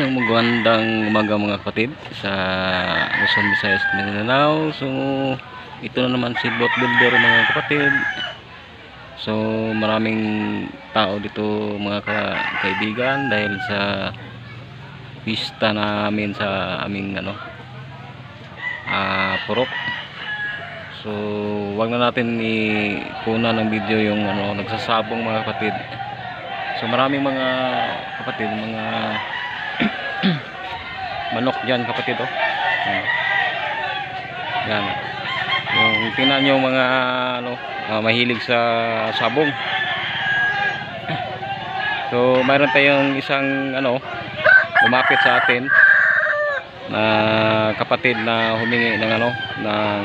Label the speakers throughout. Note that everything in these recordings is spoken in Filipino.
Speaker 1: So magandang umaga mga kapatid sa Luzon, Visayas, Mindanao. So ito na naman si boat builder mga kapatid. So maraming tao dito mga ka- kaibigan dahil sa pista namin sa aming ano ah purok. So wag na natin ikuna ng video yung ano nagsasabong mga kapatid. So maraming mga kapatid, mga manok dyan kapatid oh. Yan. Yan. Yung tingnan nyo mga ano, ah, mahilig sa sabong. So mayroon tayong isang ano lumapit sa atin na kapatid na humingi ng ano ng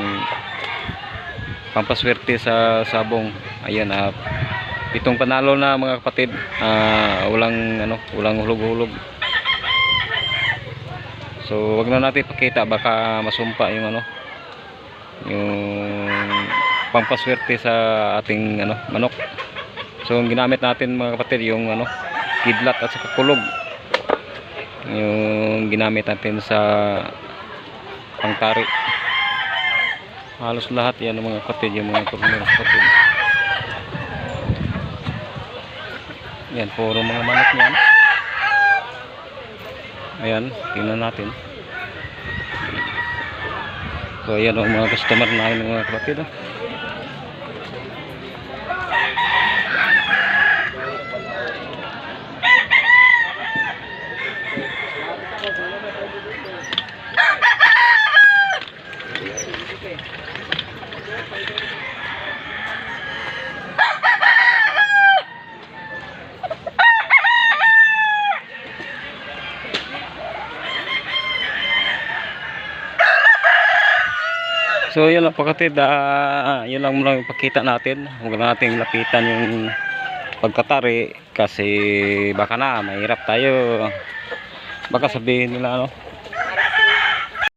Speaker 1: pampaswerte sa sabong. Ayan ah pitong panalo na mga kapatid. Ah, walang ano, walang hulog-hulog. So, wag na natin pakita baka masumpa yung ano yung pampaswerte sa ating ano manok. So, ang ginamit natin mga kapatid yung ano kidlat at saka kulog. Yung ginamit natin sa pangtari. Halos lahat yan mga kapatid yung mga kapatid. kapatid. Yan, puro mga manok yan. Ayan, tingnan natin. So, ayan ang mga customer namin mga kapatid. Oh. So, yun lang pakatid. ah yun lang muna yung pakita natin. Huwag na natin lapitan yung pagtatari kasi baka na, mahirap tayo. Baka sabihin nila ano,